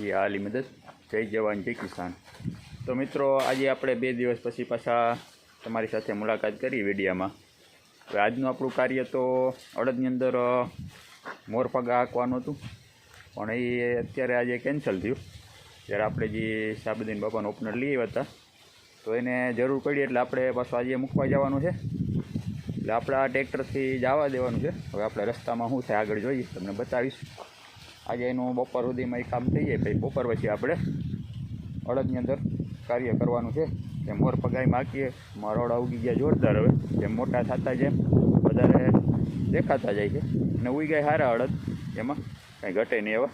એ હાલી મદદ જય જવાન, જય કિસાન. તો મિત્રો, આજે આપણે બે દિવસ પછી પાછા તમારી સાથે મુલાકાત કરી વિડીયામાં. હવે આજનું આપણું કાર્ય તો અડદની અંદર મોરપગા હાંકવાનું હતું. પણ એ અત્યારે આજે કેન્સલ થયું. જ્યારે આપણે જે સાબુદ્દીન બાપાનો ઓપનર લઈ આવ્યા હતા, તો એને જરૂર પડી એટલે આપણે પાછું આજે મૂકવા જવાનું છે. એટલે આપણે ટ્રેક્ટરથી જવા દેવાનું છે. હવે આપણે રસ્તામાં શું થાય આગળ જોઈએ, તમને બતાવીશ. આજે એનું બપોર સુધીમાં એ કામ થઈ જાય પછી બપોર પછી આપણે અડદની અંદર કાર્ય કરવાનું છે. કે મોર પગાઈ માખીએ મરોડા ઉગી ગયા જોરદાર હવે. જેમ મોટા થતા જેમ વધારે દેખાતા જાય છે. અને ઉગી ગયા સારા અડદ. એમાં કંઈ ઘટે નહીં એવા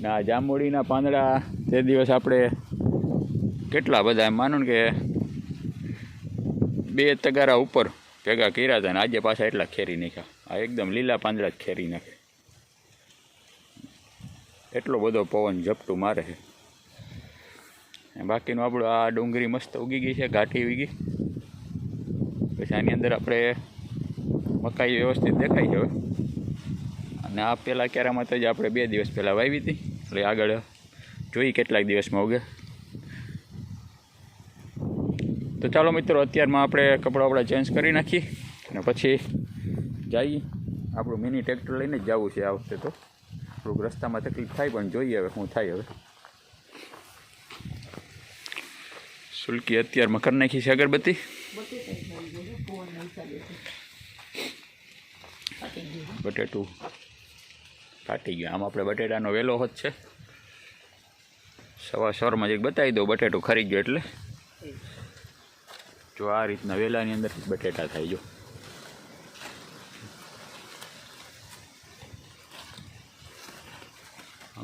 ના જાંબુડીના પાંદડા તે દિવસ આપણે કેટલા બધા એમ માનો કે બે તગારા ઉપર ભેગા કર્યા હતા ને આજે પાછા એટલા ખેરી નાખ્યા. આ એકદમ લીલા પાંદડા જ ખેરી નાખે. એટલો બધો પવન ઝપટું મારે છે. બાકીનું આપણું આ ડુંગળી મસ્ત ઉગી ગઈ છે ઘાટી ઉગી. પછી આની અંદર આપણે મકાઈ વ્યવસ્થિત દેખાય છે હવે. અને આ પહેલાં ક્યારામાં તો જ આપણે બે દિવસ પહેલાં વાવી હતી, એટલે આગળ જોઈ કેટલાક દિવસમાં ઉગે. તો ચાલો મિત્રો, અત્યારમાં આપણે કપડાં વપડા ચેન્જ કરી નાખીએ અને પછી જઈએ આપણું મિની ટ્રેક્ટર લઈને જ જવું છે આ વખતે તો. થોડુંક રસ્તામાં તકલીફ થાય પણ જોઈએ હવે શું થાય હવે. સુલકી અત્યારમાં કરી નાખી છે અગરબત્તી. બટેટું ફાટી ગયું. આમ આપણે બટેટાનો વેલો હોત છે. સવા સવારમાં જ એક બતાવી દો બટેટું ખરી ગયું એટલે. જો આ રીતના વેલાની અંદર બટેટા થાય જો.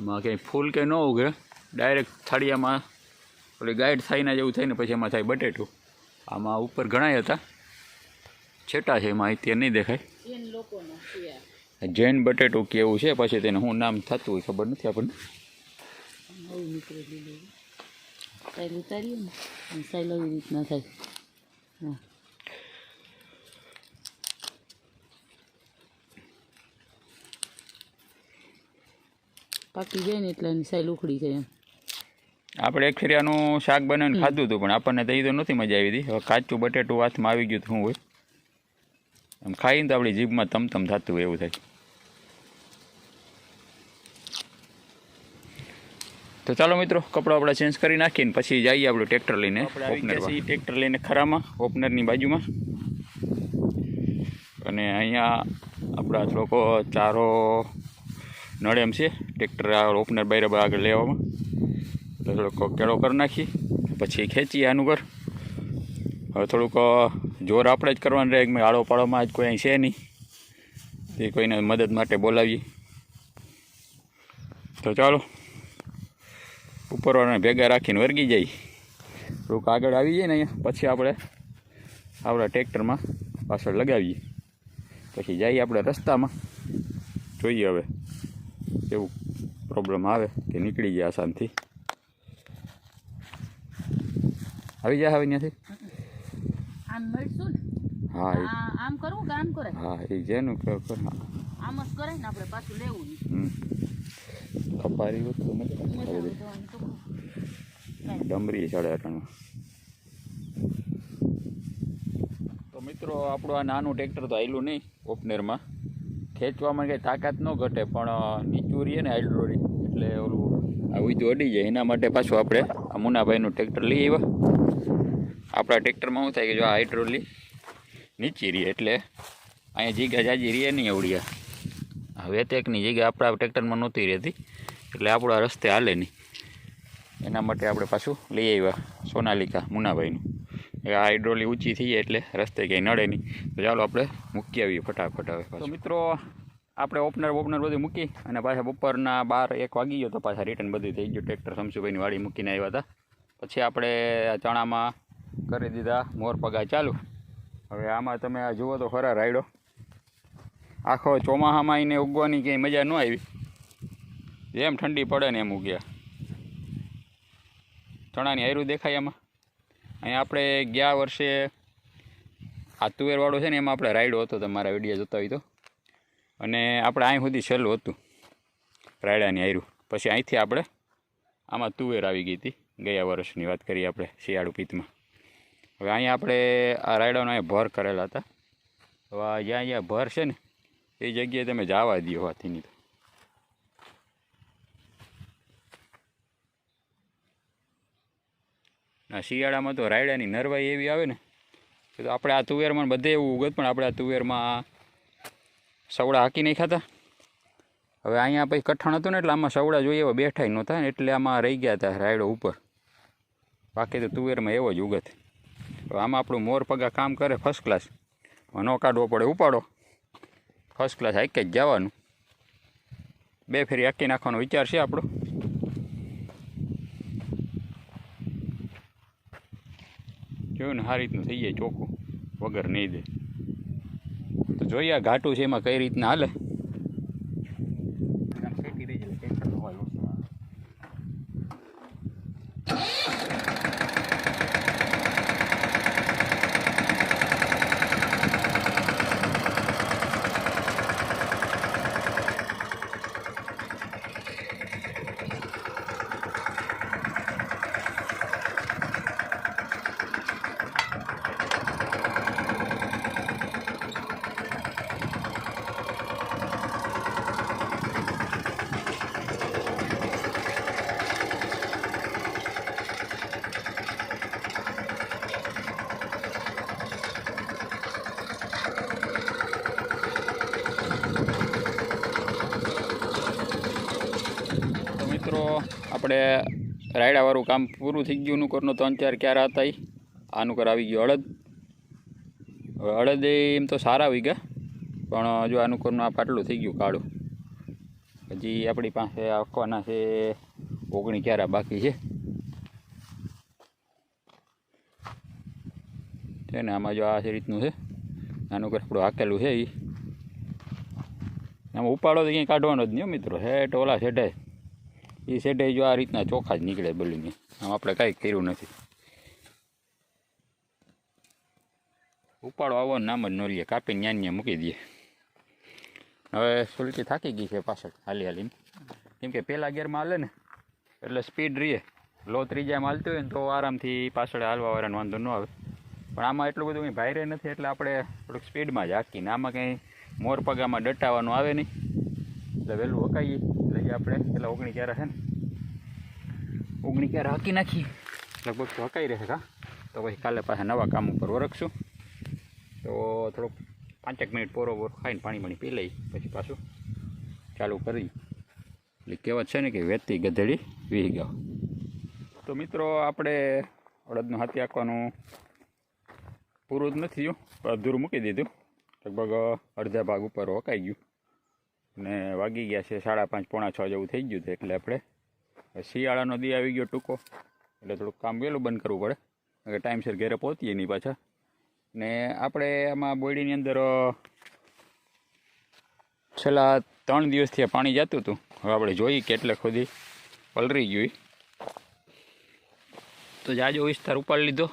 આમાં ક્યાંય ફૂલ કે ન ઉગે ડાયરેક્ટ થાળિયામાં ઓલી ગાઈડ થઈને જેવું થાય ને પછી એમાં થાય બટેટું. આમાં ઉપર ઘણાય હતા. છેટા છે એમાં અત્યારે નહીં દેખાય. જૈન બટેટું કેવું છે પછી તેને શું નામ થતું હોય ખબર નથી આપણને. સાઈલ આવી રીતના થાય. પાકી જાય ને એટલે એની સાઈલ ઉખડી જાય આપણે એક ફેરિયાનું શાક બનાવીને ખાધું હતું પણ આપણને તો એ તો નથી મજા આવી હતી. હવે કાચું બટેટું હાથમાં આવી ગયું તો શું હોય? આમ ખાઈને તો આપણી જીભમાં તમતમ થતું હોય એવું થાય. તો ચાલો મિત્રો કપડાં આપણા ચેન્જ કરી નાખીને પછી જઈએ આપણું ટ્રેક્ટર લઈને ઓપનર ટ્રેક્ટર લઈને ખરામાં ઓપનરની બાજુમાં. અને અહીંયા આપણા લોકો ચારો નળેમ એમ છે. ટ્રેક્ટર આ ઓપનર બરાબર આગળ લેવામાં તો થોડોક કેળો કરી નાખી, પછી ખેંચીએ આનું ઘર. હવે થોડુંક જોર આપણે જ કરવાનું રહે કે આડો પાડોમાં જ કોઈ અહીં છે નહીં. તે કોઈને મદદ માટે બોલાવીએ. તો ચાલો, ઉપરવાળાને ભેગા રાખીને વર્ગી જાય. થોડુંક આગળ આવી જાય ને અહીંયા, પછી આપણે આપણા ટ્રેક્ટરમાં પાછળ લગાવીએ. પછી જઈએ આપણે રસ્તામાં. જોઈએ હવે, કેવું પ્રોબ્લેમ આવે કે નીકળી જાય આસાનથી આવી જાય હવે ત્યાંથી આમ મળશું ને? હા આમ કરવું કે આમ કરે હા એ જેનું કે કે હા. આમ જ કરે ને આપણે પાછું લેવું હમ. કપારી વસ્તુ ડમરી ચડે અટાણમાં તો મિત્રો આપણું આ નાનું ટ્રેક્ટર તો આવેલું નહીં ઓપનરમાં. ખેંચવામાં કંઈ તાકાત ન ઘટે પણ નીચું રહીએ ને હાઇડ્રોરી એટલે ઓલું આ ઉઈતું અડી જાય. એના માટે પાછું આપણે આ મુનાભાઈનું ટ્રેક્ટર લઈ આવ્યા. આપણા ટ્રેક્ટરમાં શું થાય કે જો આ હાઇડ્રોલી નીચી રહીએ એટલે અહીંયા જીગા જાજી રહે નહીં આવડ્યા. હવે તેકની જગ્યા આપણા ટ્રેક્ટરમાં નહોતી રહેતી. એટલે આપણા રસ્તે હાલે નહીં. એના માટે આપણે પાછું લઈ આવ્યા સોનાલિકા મુનાભાઈનું. આ હાઇડ્રોલી ઊંચી થઈ જાય એટલે રસ્તે ક્યાંય નડે નહીં. તો ચાલો આપણે મૂકી આવીએ ફટાફટ હવે તો મિત્રો આપણે ઓપનર ઓપનર બધું મૂકી અને પાછા બપોરના બાર, એક વાગી ગયો તો પાછા રિટર્ન બધું થઈ ગયું. ટ્રેક્ટર શમશુભાઈની વાડી મૂકીને આવ્યા હતા. પછી આપણે ચણામાં કરી દીધા મોર પગા ચાલુ. હવે આમાં તમે આ જુઓ તો ખરા રાયડો. આખો ચોમાસામાં એને ઉગવાની ક્યાંય મજા ન આવી. જેમ ઠંડી પડે ને એમ ઉગ્યા. ચણાની હાયરું દેખાય એમાં અહીંયા આપણે ગયા વર્ષે આ તુવેરવાળો છે ને એમાં આપણે રાયડો હતો તમારા વીડિયો જોતા હોય તો. અને આપણે અહીં સુધી છેલ્લું હતું. રાયડાની આયરું. પછી અહીંથી આપણે આમાં તુવેર આવી ગઈ હતી. ગયા વર્ષની વાત કરીએ આપણે શિયાળુ પિત્તમાં હવે અહીંયા આપણે આ રાયડાનો અહીંયા ભર કરેલા હતા. હવે જ્યાં અહીંયા ભર છે ને, એ જગ્યાએ તમે જવા દો હાથીની તો. ના શિયાળામાં તો રાયડાની નરવાઈ એવી આવે ને, તો આપણે આ તુવેરમાં બધે એવું ઉગત, પણ આપણે આ તુવેરમાં સવડા હાકી નહીં ખાતા હવે અહીંયા પછી કઠણ હતું ને એટલે આમાં સવડા જોઈએ એવા બેઠાય નહોતા એટલે આમાં રહી ગયા હતા રાયડો ઉપર. બાકી તો તુવેરમાં એવો જ ઉગત. હવે આમાં આપણું મોર પગા કામ કરે ફર્સ્ટ ક્લાસ ન કાઢવો પડે, ઉપાડો. ફર્સ્ટ ક્લાસ હાઈકે જ જવાનું. બે ફેરી હાકી નાખવાનો વિચાર છે આપણો. જોયું ને, આ રીતનું થઈ જાય ચોખ્ખું. વગર નહીં દે. જોઈએ આ ઘાટું છે એમાં કઈ રીતના હાલે તો મિત્રો આપણે રાયડાવાળું કામ પૂરું થઈ ગયું. નુકરનો ત્રણ ચાર ક્યારે હતા ઈ. આ નુકર આવી ગયો હવે અડદ એમ તો સારા આવી ગયા પણ જો આ નુકરનું આ પાટલું થઈ ગયું કાળું. હજી આપણી પાસે આખવાના છે ઓગણી ક્યારા બાકી છે. છે ને આમાં જો આ રીતનું છે. આનું કર આપણું હાકેલું છે એ આમાં ઉપાડો તો ક્યાંય કાઢવાનો જ નહીં મિત્રો. હે ટોલા શેઢે એ સેટે જો આ રીતના ચોખા જ નીકળે બલીને આમ આપણે કાંઈ કર્યું નથી. ઉપાડો આવો નામ જ ન લઈએ કાપીને ન્યા મૂકી દઈએ. હવે સુલટી થાકી ગઈ છે પાછળ, હાલી હાલીને. કેમ કે પહેલાં ગેરમાં હાલે ને, એટલે સ્પીડ રહીએ લો ત્રીજામાં હાલતું હોય ને તો આરામથી પાછળ હાલવા વાળાને વાંધો ન આવે. પણ આમાં એટલું બધું કંઈ ભાઈરે નથી, એટલે આપણે થોડુંક સ્પીડમાં જ હાકીને. આમાં કંઈ મોર પગામાં ડટાવાનું આવે નહીં. એટલે વહેલું હકાઈએ. એટલે આપણે. પેલા ઓગણી ક્યારે છે ને? ઓગણી ક્યારે હાકી નાખી. લગભગ તો હકાઈ રહે કા તો પછી કાલે પાસે નવા કામ ઉપર વરખશું તો થોડુંક પાંચેક મિનિટ પોરો પોરો ખાઈને પાણી પાણી પી લઈ, પછી પાછું ચાલુ કરી. એટલે કહેવત છે ને કે વેતી ગધેડી વીહી ગયો. તો મિત્રો, આપણે અડદનું હાથી આંકવાનું પૂરું જ નથી થયું અધૂરું મૂકી દીધું. લગભગ અડધા ભાગ ઉપર વકાઈ ગયું. ને વાગી ગયા છે સાડા પાંચ, પોણા છ જેવું થઈ ગયું છે એટલે આપણે શિયાળાનો દી આવી ગયો ટૂંકો. એટલે થોડુંક કામ વહેલું બંધ કરવું પડે. કે ટાઈમસર ઘરે પહોંચીએ નહીં પાછા. ને આપણે આમાં બોડીની અંદર છેલ્લા ત્રણ દિવસથી પાણી જતું હતું. હવે આપણે જોઈએ કેટલે ખોદી પલરી ગયું. તો જાજો વિસ્તાર ઉપાડી લીધો.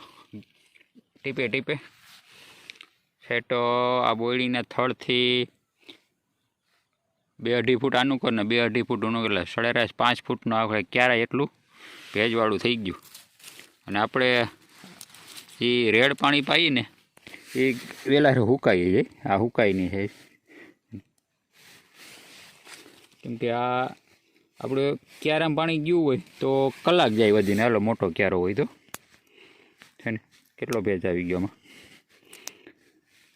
ટીપે ટીપે. છેટો આ બોયડીના થડથી બે અઢી ફૂટ આનું કર ને બે અઢી ફૂટ ઊનું એટલે સરેરાશ પાંચ ફૂટનું આપણે ક્યારે એટલું ભેજવાળું થઈ ગયું. અને આપણે એ રેડ પાણી પાઈએ એ વહેલા હુકાઈ જાય આ હુકાઈ નહીં છે. કેમ કે આ આપણે ક્યારામાં પાણી ગયું હોય તો કલાક જાય વધીને. હાલો, મોટો ક્યારો હોય તો. છે ને? કેટલો ભેજ આવી ગયો આમાં?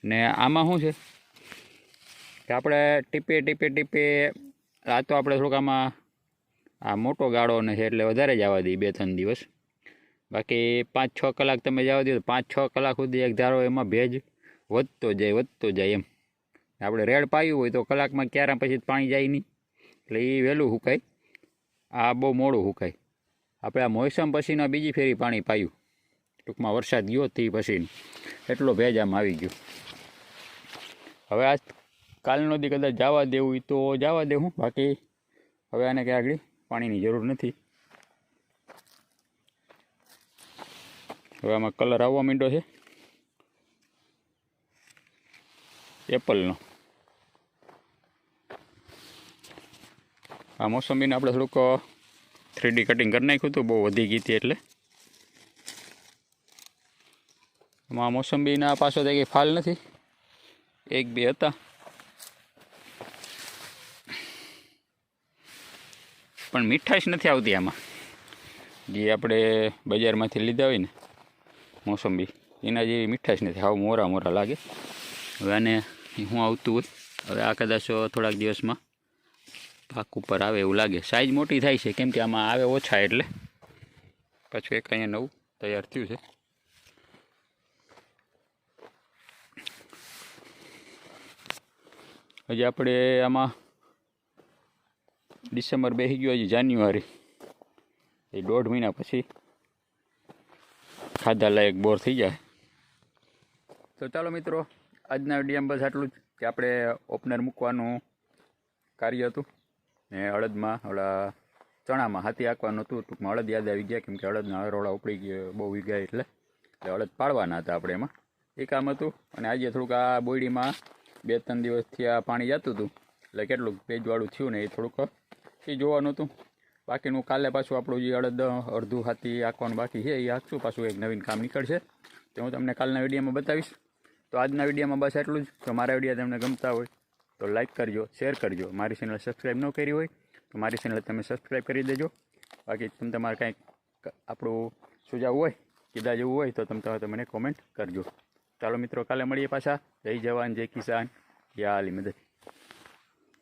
ને આમાં શું છે? કે આપણે ટીપે ટીપે ટીપે આ તો આપણે થોડુંક આમાં આ મોટો ગાળો છે એટલે વધારે જ આવવા દઈએ બે, ત્રણ દિવસ. બાકી પાંચ, છ કલાક તમે જવા દો તો પાંચ, છ કલાક સુધી એક ધારો એમાં ભેજ વધતો જાય વધતો જાય એમ. આપણે રેડ પાયું હોય તો કલાકમાં ક્યારે પછી પાણી જાય નહીં. એટલે એ વહેલું સુકાય આ બહુ મોડું સુકાય આપણે આ મોસમ પછીના બીજી ફેરી પાણી પાયું. ટૂંકમાં વરસાદ ગયો તે પછી એટલો ભેજ આમ આવી ગયો. હવે આજ કાલનો દી કદાચ જવા દેવું હોય તો જવા દેવું બાકી હવે આને ક્યાં આગળ પાણીની જરૂર નથી. હવે આમાં કલર આવવા માંડ્યો છે. એપલનો. આ મોસંબીને આપણે થોડુંક થ્રીડી કટિંગ કરી નાખ્યું હતું, બહુ વધી ગઈ હતી એટલે. એમાં મોસંબીના પાછો થઈ ગઈ ફાલ નથી. એક બે હતા. પણ મીઠાશ નથી આવતી આમાં. જે આપણે બજારમાંથી લીધા હોય ને, મોસંબી, એના જેવી મીઠાશ નથી. આવું મોરા મોરા લાગે. હવે આને હું આવતું હોય. હવે આ કદાચ થોડાક દિવસમાં પાક ઉપર આવે એવું લાગે. સાઇઝ મોટી થાય છે, કેમ કે આમાં આવે ઓછા એટલે. પાછું એક અહીંયા નવું તૈયાર થયું છે. હજી આપણે આમાં ડિસેમ્બર બેસી ગયો હજી જાન્યુઆરી. એ દોઢ મહિના પછી ખાધા લાયક બોર થઈ જાય. તો ચાલો મિત્રો, આજના વિડીયામાં બસ આટલું જ કે આપણે ઓપનર મૂકવાનું કાર્ય હતું. ને અડદમાં ઓલા ચણામાં હાથી આંકવાનું હતું. ટૂંકમાં અડદ યાદ આવી ગયા, કેમકે હળદના હરોળા ઉપડી ગયા, બહુ ગયા એટલે. એટલે અડદ પાડવાના હતા આપણે એમાં. એ કામ હતું. અને આજે થોડુંક આ બોયડીમાં બે ત્રણ દિવસથી આ પાણી જતું હતું. એટલે કેટલું ભેજવાળું થયું ને એ થોડુંક એ જોવાનું હતું. બાકીનું કાલે પાછું આપણું જે અડદ, અડધું હાથી આંકવાનું બાકી છે. એ આંકશું પાછું એક નવીન કામ નીકળશે. તે હું તમને કાલના વિડીયોમાં બતાવીશ. તો આજના વિડીયોમાં બસ એટલું જ. જો મારા વીડિયો તમને ગમતા હોય, તો લાઇક કરજો શેર કરજો. મારી ચેનલ સબસ્ક્રાઈબ ન કરી હોય, તો મારી ચેનલ તમે સબસ્ક્રાઈબ કરી દેજો. બાકી તમે તમારે કાંઈક આપણું સુઝાવ હોય, કીધા જેવું હોય, તો તમે તમે મને કોમેન્ટ કરજો. ચાલો મિત્રો, કાલે મળીએ પાછા. જય જવાન, જય કિસાન. યા આલી મદદ.